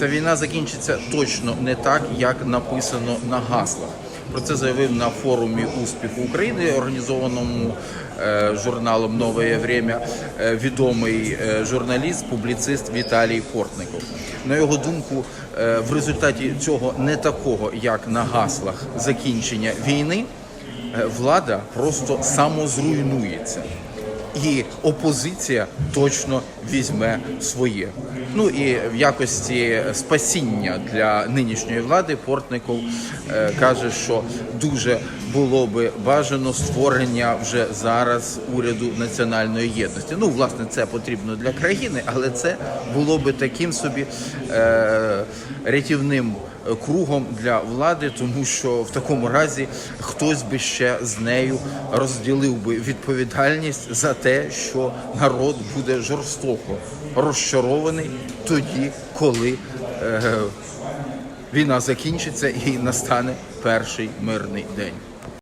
Ця війна закінчиться точно не так, як написано на гаслах. Про це заявив на форумі успіху України, організованому е, журналом Нове Время е, відомий е, журналіст, публіцист Віталій Портников. На його думку, в результаті цього не такого, як на гаслах закінчення війни, влада просто самозруйнується. І опозиція точно візьме своє. Ну і в якості спасіння для нинішньої влади Портников е, каже, що дуже було би бажано створення вже зараз уряду національної єдності. Ну, власне, це потрібно для країни, але це було би таким собі е, рятівним кругом для влади, тому що в такому разі хтось би ще з нею розділив би відповідальність за те, що народ буде жорстоко розчарований тоді, коли е, війна закінчиться і настане перший мирний день.